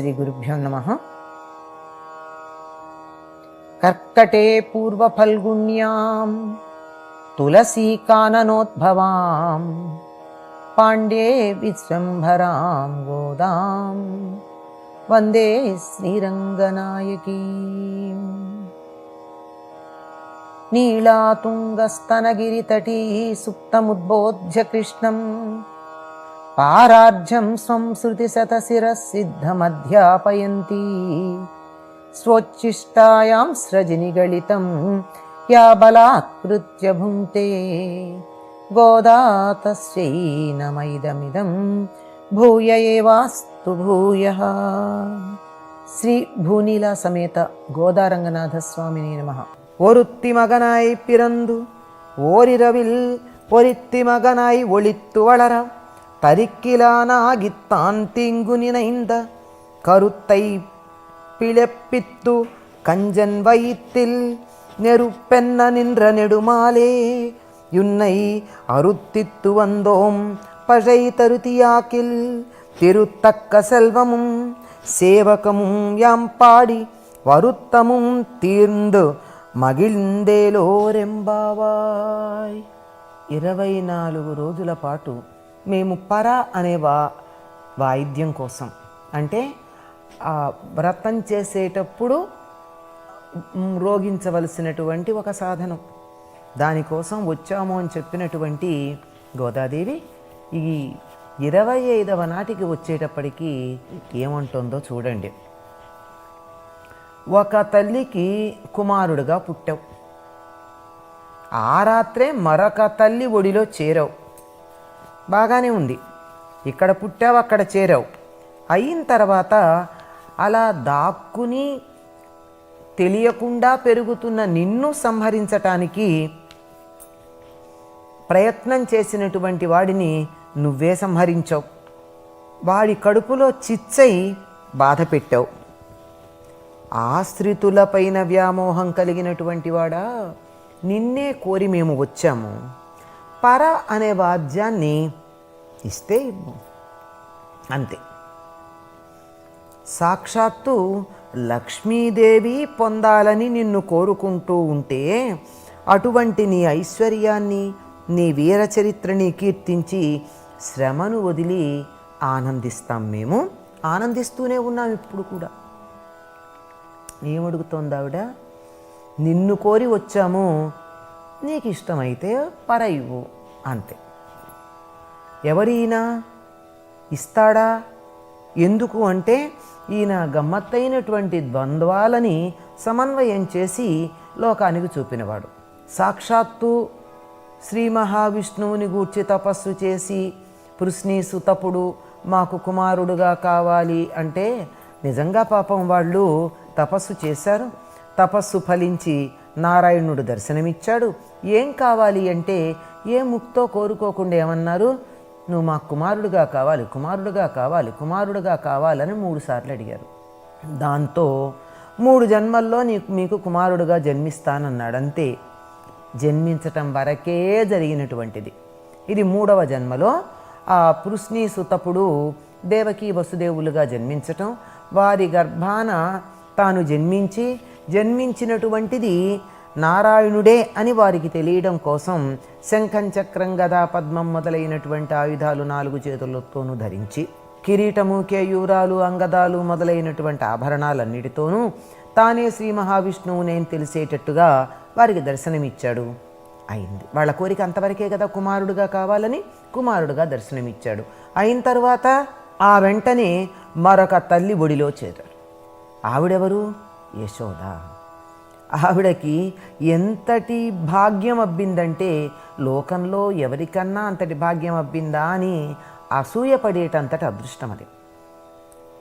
శ్రీ గురుభ్యో నమ. కర్కటే పూర్వఫల్గుణ్యాం తులసీకాననోద్భవాం పాండ్యే విశ్వంభరాం గోదాం. వందే శ్రీరంగనాయకీ. నీళాతుంగస్తనగిరితటీ సుప్తముద్బోధ్య కృష్ణం ఆరాధ్యం సంస్కృతి పారార్ఘ్యం సిద్ధమధ్యాపయంతి శతశిరసిద్ధమధ్యాపయంతి స్రజిని గళితం యా బలాత్కృత్య భుంక్తే. గోదా నమైదమిదం భూయ ఏవాస్తు భూయ. శ్రీ భూనీల సమేత గోదారంగనాథ స్వామిని నమ. ఒరుత్తి మగనాయి పిరందు ఓరిరవిల్ పొరిత్తి మగనాయి ఒళిత్తు వళర தரிக்கிலானாகித்தான் தீங்கு நினைந்த. கருத்தை பிளப்பித்து கஞ்சன் வயிற்றில் நெருப்பென்ன நின்ற நெடுமாலே. யுன்னை அருத்தித்து வந்தோம் பழை தருதியாக்கில் திருத்தக்க செல்வமும் சேவகமும் யாம் பாடி வருத்தமும் தீர்ந்து మగిలిందేలో రెంబావాయ్ ఇరవై నాలుగు రోజుల పాటు మేము పర అనే వా వాయిద్యం కోసం. అంటే వ్రతం చేసేటప్పుడు రోగించవలసినటువంటి ఒక సాధనం. దానికోసం వచ్చాము అని చెప్పినటువంటి గోదాదేవి ఈ ఇరవై ఐదవ నాటికి వచ్చేటప్పటికి ఏమంటుందో చూడండి. ఒక తల్లికి కుమారుడుగా పుట్టావు. ఆ రాత్రే మరొక తల్లి ఒడిలో చేరావు. బాగానే ఉంది. ఇక్కడ పుట్టావు అక్కడ చేరావు. అయిన తర్వాత అలా దాక్కుని తెలియకుండా పెరుగుతున్న నిన్ను సంహరించటానికి ప్రయత్నం చేసినటువంటి వాడిని నువ్వే సంహరించావు. వాడి కడుపులో చిచ్చై బాధ పెట్టావు. ఆశ్రితులపైన వ్యామోహం కలిగినటువంటి వాడా? నిన్నే కోరి మేము వచ్చాము. పర అనే వాద్యాన్ని ఇస్తే ఇవ్వు అంతే. సాక్షాత్తు లక్ష్మీదేవి పొందాలని నిన్ను కోరుకుంటూ ఉంటే అటువంటి నీ ఐశ్వర్యాన్ని నీ వీర చరిత్రని కీర్తించి శ్రమను వదిలి ఆనందిస్తాం మేము. ఆనందిస్తూనే ఉన్నాం ఇప్పుడు కూడా. ఏమడుగుతోంది ఆవిడ? నిన్ను కోరి వచ్చాము నీకు ఇష్టమైతే పరయువు. అంతే. ఎవరైనా ఇస్తాడా? ఎందుకు అంటే ఈయన గమ్మత్తైనటువంటి ద్వంద్వాలని సమన్వయం చేసి లోకానికి చూపినవాడు. సాక్షాత్తు శ్రీ మహావిష్ణువుని గూర్చి తపస్సు చేసి పృశ్ని సుతపుడు మాకు కుమారుడుగా కావాలి అంటే నిజంగా పాపం వాళ్ళు తపస్సు చేశారు. తపస్సు ఫలించి నారాయణుడు దర్శనమిచ్చాడు. ఏం కావాలి అంటే ఏ ముక్తో కోరుకోకుండా ఏమన్నారు? నువ్వు మా కుమారుడుగా కావాలి కుమారుడుగా కావాలి కుమారుడుగా కావాలని మూడు సార్లు అడిగారు. దాంతో మూడు జన్మల్లో నీకు మీకు కుమారుడుగా జన్మిస్తానన్నాడు. అంతే. జన్మించటం వరకే జరిగినటువంటిది. ఇది మూడవ జన్మలో ఆ పృష్ణీ సుతపుడు దేవకీ వసుదేవులుగా జన్మించటం వారి గర్భాన తాను జన్మించి జన్మించినటువంటిది నారాయణుడే అని వారికి తెలియడం కోసం శంఖం చక్రం గదా పద్మం మొదలైనటువంటి ఆయుధాలు నాలుగు చేతులతోనూ ధరించి కిరీటము కేయూరాలు అంగదాలు మొదలైనటువంటి ఆభరణాలన్నిటితోనూ తానే శ్రీ మహావిష్ణువు నేను తెలిసేటట్టుగా వారికి దర్శనమిచ్చాడు. అయింది. వాళ్ళ కోరిక అంతవరకే కదా కుమారుడుగా కావాలని కుమారుడుగా దర్శనమిచ్చాడు. అయిన తర్వాత ఆ వెంటనే మరొక తల్లి ఒడిలో చేరారు ఆవిడెవరు? యశోద. ఆవిడకి ఎంతటి భాగ్యం అబ్బిందంటే లోకంలో ఎవరికన్నా అంతటి భాగ్యం అబ్బిందా అని అసూయపడేటంతటి అదృష్టం అది.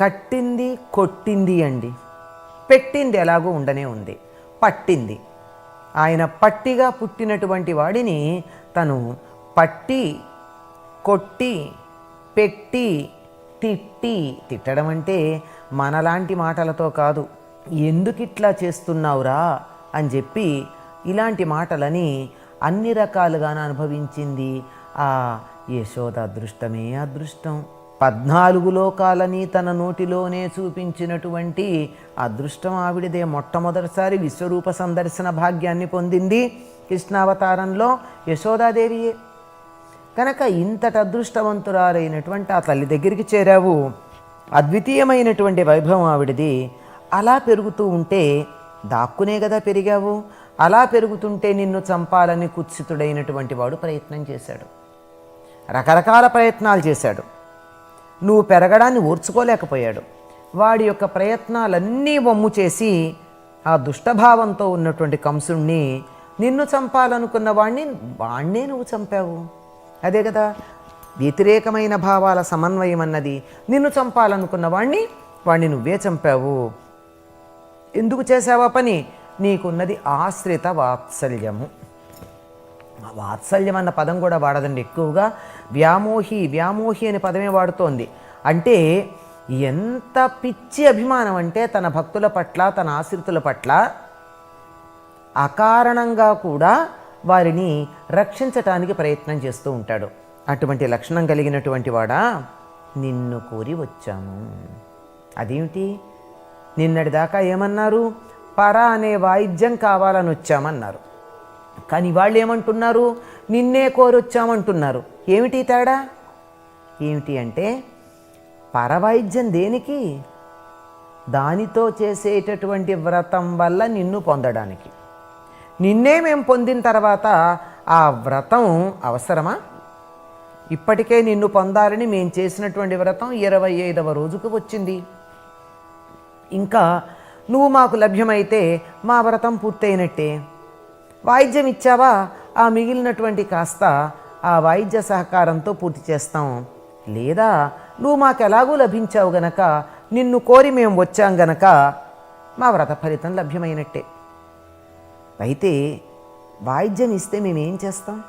కట్టింది కొట్టింది అండి. పెట్టింది ఎలాగో ఉండనే ఉంది. పట్టింది. ఆయన పట్టిగా పుట్టినటువంటి వాడిని తను పట్టి కొట్టి పెట్టి తిట్టి తిట్టడం అంటే మనలాంటి మాటలతో కాదు. ఎందుకు ఇట్లా చేస్తున్నావురా అని చెప్పి ఇలాంటి మాటలని అన్ని రకాలుగా అనుభవించింది ఆ యశోద అదృష్టమే అదృష్టం. పద్నాలుగు లోకాలని తన నోటిలోనే చూపించినటువంటి అదృష్టం ఆవిడదే మొట్టమొదటిసారి విశ్వరూప సందర్శన భాగ్యాన్ని పొందింది కృష్ణావతారంలో యశోదాదేవియే. కనుక ఇంతటి అదృష్టవంతురాలైనటువంటి ఆ తల్లి దగ్గరికి చేరావు. అద్వితీయమైనటువంటి వైభవం ఆవిడది. అలా పెరుగుతూ ఉంటే దాక్కునే కదా పెరిగావు. అలా పెరుగుతుంటే నిన్ను చంపాలని కుత్సితుడైనటువంటి వాడు ప్రయత్నం చేశాడు. రకరకాల ప్రయత్నాలు చేశాడు. నువ్వు పెరగడాన్ని ఓర్చుకోలేకపోయాడు. వాడి యొక్క ప్రయత్నాలన్నీ వమ్ము చేసి ఆ దుష్టభావంతో ఉన్నటువంటి కంసుణ్ణి నిన్ను చంపాలనుకున్న వాణ్ణి వాణ్ణే నువ్వు చంపావు. అదే కదా వ్యతిరేకమైన భావాల సమన్వయం అన్నది నిన్ను చంపాలనుకున్న వాణ్ణి వాణ్ణి నువ్వే చంపావు. ఎందుకు చేసావా పని? నీకున్నది ఆశ్రిత వాత్సల్యము. ఆ వాత్సల్యం అన్న పదం కూడా వాడదండి ఎక్కువగా. వ్యామోహి వ్యామోహి అనే పదమే వాడుతోంది. అంటే ఎంత పిచ్చి అభిమానం అంటే తన భక్తుల పట్ల తన ఆశ్రితుల పట్ల అకారణంగా కూడా వారిని రక్షించటానికి ప్రయత్నం చేస్తూ ఉంటాడు. అటువంటి లక్షణం కలిగినటువంటి వాడా? నిన్ను కోరి వచ్చాము. అదేమిటి? నిన్నటిదాకా ఏమన్నారు? పర అనే వాయిద్యం కావాలని వచ్చామన్నారు కానీ వాళ్ళు ఏమంటున్నారు నిన్నే కోరొచ్చామంటున్నారు. ఏమిటి తేడా? ఏమిటి అంటే పరవాయిద్యం దేనికి? దానితో చేసేటటువంటి వ్రతం వల్ల నిన్ను పొందడానికి. నిన్నే మేము పొందిన తర్వాత ఆ వ్రతం అవసరమా? ఇప్పటికే నిన్ను పొందాలని మేము చేసినటువంటి వ్రతం ఇరవై ఐదవ రోజుకు వచ్చింది. ఇంకా నువ్వు మాకు లభ్యమైతే మా వ్రతం పూర్తయినట్టే. వాయిద్యం ఇచ్చావా? ఆ మిగిలినటువంటి కాస్త ఆ వాయిద్య సహకారంతో పూర్తి చేస్తాం. లేదా నువ్వు మాకెలాగూ లభించావు గనక నిన్ను కోరి మేము వచ్చాం గనక మా వ్రత ఫలితం లభ్యమైనట్టే. అయితే వాయిద్యం ఇస్తే మేమేం చేస్తాం?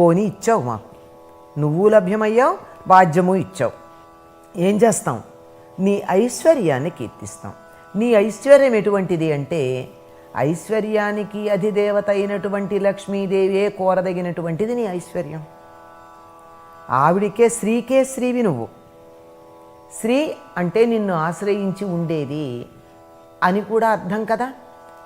పోనీ ఇచ్చావు మాకు. నువ్వు లభ్యమయ్యావు వాద్యము ఇచ్చావు. ఏం చేస్తాం? నీ ఐశ్వర్యాన్ని కీర్తిస్తాం. నీ ఐశ్వర్యం ఎటువంటిది అంటే ఐశ్వర్యానికి అధిదేవత అయినటువంటి లక్ష్మీదేవియే కోరదగినటువంటిది నీ ఐశ్వర్యం. ఆవిడికే శ్రీకే శ్రీవి నువ్వు. శ్రీ అంటే నిన్ను ఆశ్రయించి ఉండేది అని కూడా అర్థం కదా.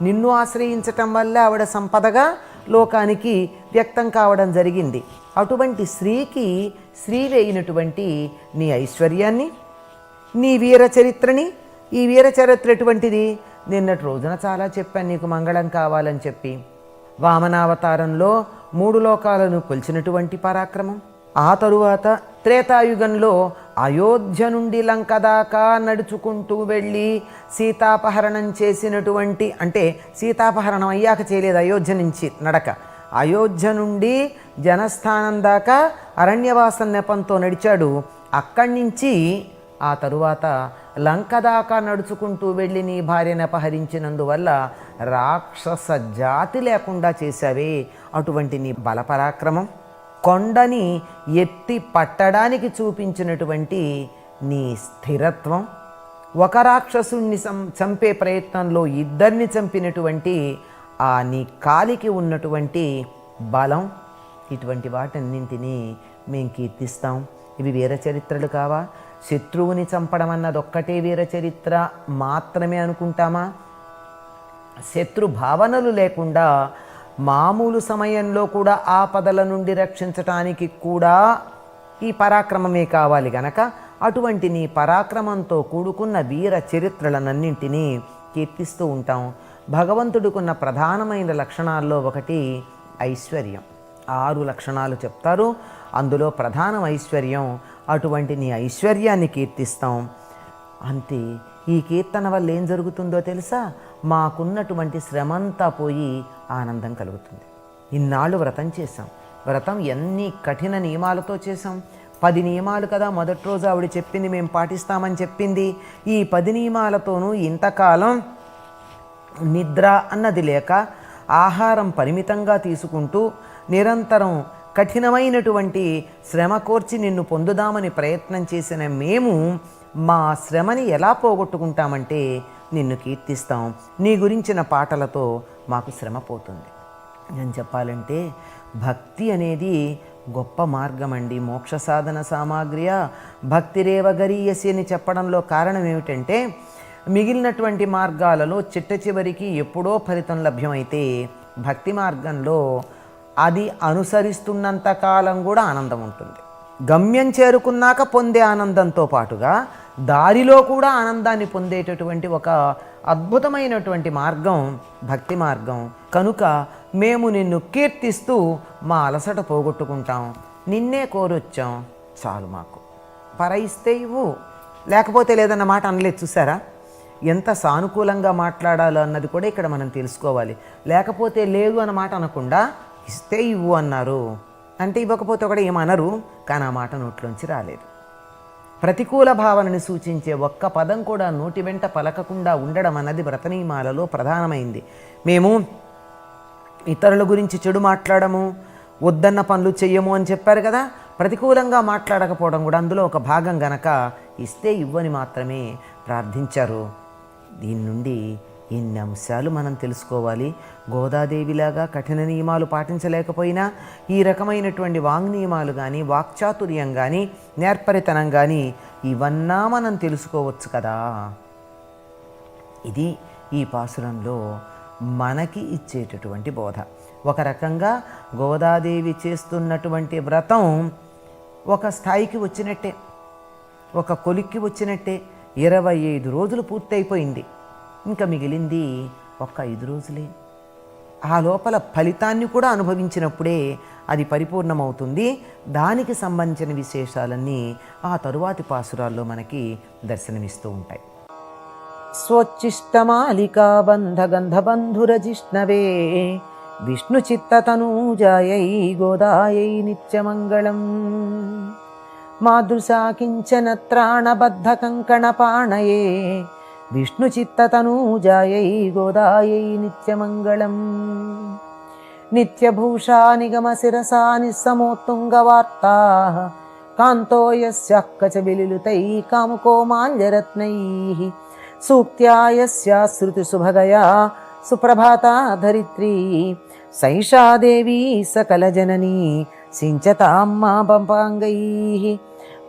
నిన్ను ఆశ్రయించటం వల్ల ఆవిడ సంపదగా లోకానికి వ్యక్తం కావడం జరిగింది. అటువంటి స్త్రీకి స్త్రీ అయినటువంటి నీ ఐశ్వర్యాన్ని నీ వీర చరిత్రని ఈ వీర చరిత్ర ఎటువంటిది? నిన్నటి రోజున చాలా చెప్పాను నీకు మంగళం కావాలని చెప్పి. వామనావతారంలో మూడు లోకాలను కొలిచినటువంటి పరాక్రమం. ఆ తరువాత త్రేతాయుగంలో అయోధ్య నుండి లంక దాకా నడుచుకుంటూ వెళ్ళి సీతాపహరణం చేసినటువంటి అంటే సీతాపహరణం అయ్యాక చేయలేదు అయోధ్య నుంచి నడక. అయోధ్య నుండి జనస్థానం దాకా అరణ్యవాసం నెపంతో నడిచాడు. అక్కడి నుంచి ఆ తరువాత లంక దాకా నడుచుకుంటూ వెళ్ళి నీ భార్యను అపహరించినందువల్ల రాక్షస జాతి లేకుండా చేశావే అటువంటి నీ బలపరాక్రమం. కొండని ఎత్తి పట్టడానికి చూపించినటువంటి నీ స్థిరత్వం. ఒక రాక్షసుణ్ణి సం చంపే ప్రయత్నంలో ఇద్దరిని చంపినటువంటి ఆ నీ కాలికి ఉన్నటువంటి బలం. ఇటువంటి వాటన్నింటినీ మేము కీర్తిస్తాం. ఇవి వీర చరిత్రలు కావా? శత్రువుని చంపడం అన్నది ఒక్కటే వీర చరిత్ర మాత్రమే అనుకుంటామా? శత్రు భావనలు లేకుండా మామూలు సమయంలో కూడా ఆపదల నుండి రక్షించటానికి కూడా ఈ పరాక్రమమే కావాలి గనక. అటువంటి నీ పరాక్రమంతో కూడుకున్న వీర చరిత్రలనన్నింటినీ కీర్తిస్తూ ఉంటాం. భగవంతుడికున్న ప్రధానమైన లక్షణాల్లో ఒకటి ఐశ్వర్యం. ఆరు లక్షణాలు చెప్తారు. అందులో ప్రధానం ఐశ్వర్యం అటువంటి నీ ఐశ్వర్యాన్ని కీర్తిస్తాం. అంతే ఈ కీర్తన వల్ల ఏం జరుగుతుందో తెలుసా? మాకున్నటువంటి శ్రమంతా పోయి ఆనందం కలుగుతుంది. ఇన్నాళ్ళు వ్రతం చేశాం. వ్రతం ఎన్ని కఠిన నియమాలతో చేశాం. పది నియమాలు కదా మొదటి రోజు ఆవిడ చెప్పింది మేము పాటిస్తామని చెప్పింది. ఈ పది నియమాలతోనూ ఇంతకాలం నిద్ర అన్నది లేక ఆహారం పరిమితంగా తీసుకుంటూ నిరంతరం కఠినమైనటువంటి శ్రమ కోర్చి నిన్ను పొందుదామని ప్రయత్నం చేసిన మేము మా శ్రమని ఎలా పోగొట్టుకుంటామంటే నిన్ను కీర్తిస్తాం. నీ గురించిన పాటలతో మాకు శ్రమ పోతుంది. నేను చెప్పాలంటే భక్తి అనేది గొప్ప మార్గం అండి మోక్ష సాధన సామాగ్రియ భక్తిరేవ గరీయసి అని చెప్పడంలో కారణం ఏమిటంటే మిగిలినటువంటి మార్గాలలో చిట్ట చివరికి ఎప్పుడో ఫలితం లభ్యమైతే భక్తి మార్గంలో అది అనుసరిస్తున్నంత కాలం కూడా ఆనందం ఉంటుంది. గమ్యం చేరుకున్నాక పొందే ఆనందంతో పాటుగా దారిలో కూడా ఆనందాన్ని పొందేటటువంటి ఒక అద్భుతమైనటువంటి మార్గం భక్తి మార్గం. కనుక మేము నిన్ను కీర్తిస్తూ మా అలసట పోగొట్టుకుంటాం. నిన్నే కోరొచ్చాం. చాలు మాకు. పరయిస్తే ఇవ్వు. లేకపోతే లేదన్న మాట అనలేదు చూసారా ఎంత సానుకూలంగా మాట్లాడాలో అన్నది కూడా ఇక్కడ మనం తెలుసుకోవాలి. లేకపోతే లేదు అన్న మాట అనకుండా ఇస్తే ఇవ్వు అన్నారు. అంటే ఇవ్వకపోతే ఒకటి ఏమనరు కానీ ఆ మాట నోట్లోంచి రాలేదు. ప్రతికూల భావనని సూచించే ఒక్క పదం కూడా నోటి వెంట పలకకుండా ఉండడం అన్నది వ్రతనియమాలలో ప్రధానమైంది. మేము ఇతరుల గురించి చెడు మాట్లాడము వద్దన్న పనులు చెయ్యము అని చెప్పారు కదా ప్రతికూలంగా మాట్లాడకపోవడం కూడా అందులో ఒక భాగం గనక ఇస్తే ఇవ్వని మాత్రమే ప్రార్థించారు. దీని నుండి ఎన్ని అంశాలు మనం తెలుసుకోవాలి? గోదాదేవిలాగా కఠిన నియమాలు పాటించలేకపోయినా ఈ రకమైనటువంటి వాంగ్ నియమాలు కానీ వాక్చాతుర్యం కానీ నేర్పరితనం కానీ ఇవన్నా మనం తెలుసుకోవచ్చు కదా? ఇది ఈ పాసురంలో మనకి ఇచ్చేటటువంటి బోధ. ఒక రకంగా గోదాదేవి చేస్తున్నటువంటి వ్రతం ఒక స్థాయికి వచ్చినట్టే. ఒక కొలిక్కి వచ్చినట్టే. ఇరవై ఐదు రోజులు పూర్తయిపోయింది. ఇంకా మిగిలింది ఒక్క ఐదు రోజులే. ఆ లోపల ఫలితాన్ని కూడా అనుభవించినప్పుడే అది పరిపూర్ణమవుతుంది. దానికి సంబంధించిన విశేషాలన్నీ ఆ తరువాతి పాసురాల్లో మనకి దర్శనమిస్తూ ఉంటాయి. స్వచ్చిష్టమాలికా విష్ణు చిత్తతనూజాయై గోదాయై నిత్యమంగళం. మాదృశా కించన త్రాణబద్ధకంకణపాణయే విష్ణుచిత్తతనూజాయై గోదాయై నిత్యమంగళం. నిత్యభూషా నిగమశిరసా నిస్సమోత్తుంగవార్తా. కాంతో యస్యాక్కచ విలిలుతై కాముకో మాల్యరత్నై. సూక్త్యా యస్యా శృతిసుభగయా సుప్రభాతా ధరిత్రీ. సైషా దేవీ సకలజననీ సించతాం మా పంపాంగైः.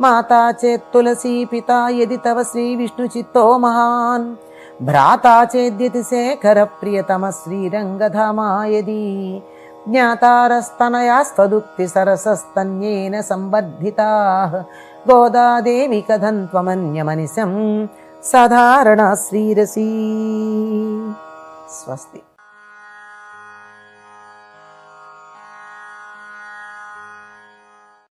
మాతా చేత్ తులసీ పితా యది తవ శ్రీ విష్ణు చిత్తో మహాన్. భ్రాతా చేద్యతి శేఖర ప్రియతమ శ్రీరంగధామా యది. జ్ఞాతారస్తనయాస్తదుక్తి సరసస్తన్యేన సంవర్ధితా. గోదాదేవి కథం త్వమన్యమనిశం సాధారణ శ్రీరసీ. స్వస్తి.